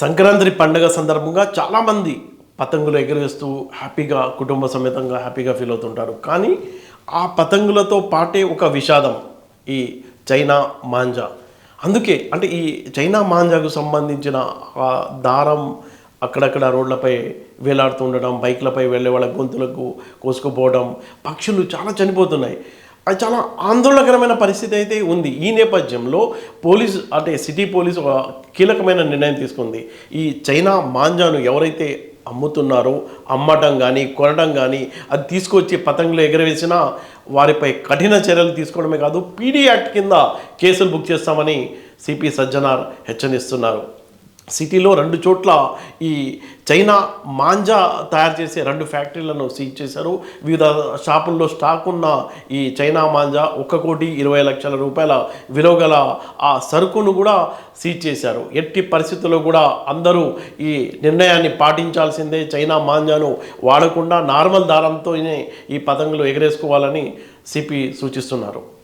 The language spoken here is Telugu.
సంక్రాంతి పండుగ సందర్భంగా చాలామంది పతంగులు ఎగరేస్తూ హ్యాపీగా కుటుంబ సమేతంగా హ్యాపీగా ఫీల్ అవుతుంటారు. కానీ ఆ పతంగులతో పాటే ఒక విషాదం ఈ చైనా మాంజా. అందుకే అంటే ఈ చైనా మాంజాకు సంబంధించిన ఆ దారం అక్కడక్కడ రోడ్లపై వేలాడుతూ ఉండడం బైక్లపై వెళ్ళే వాళ్ళ గొంతులకు కోసుకుపోవడం పక్షులు చాలా చనిపోతున్నాయి. అది చాలా ఆందోళనకరమైన పరిస్థితి అయితే ఉంది. ఈ నేపథ్యంలో పోలీస్ అంటే సిటీ పోలీస్ ఒక కీలకమైన నిర్ణయం తీసుకుంది. ఈ చైనా మాంజాను ఎవరైతే అమ్ముతున్నారో అమ్మటం కానీ కొనడం కానీ అది తీసుకొచ్చి పతంగులు ఎగరవేసినా వారిపై కఠిన చర్యలు తీసుకోవడమే కాదు పీడీ యాక్ట్ కింద కేసులు బుక్ చేస్తామని సిపి సజ్జనార్ హెచ్చరిస్తున్నారు. సిటీలో రెండు చోట్ల ఈ చైనా మాంజా తయారు చేసే రెండు ఫ్యాక్టరీలను సీజ్ చేశారు. వివిధ షాపుల్లో స్టాక్ ఉన్న ఈ చైనా మాంజా ఒక్క కోటి ఇరవై లక్షల రూపాయల విలువ గల ఆ సరుకును కూడా సీజ్ చేశారు. ఎట్టి పరిస్థితుల్లో కూడా అందరూ ఈ నిర్ణయాన్ని పాటించాల్సిందే చైనా మాంజాను వాడకుండా నార్మల్ దారంతోనే ఈ పతంగులు ఎగరేసుకోవాలని సిపి సూచిస్తున్నారు.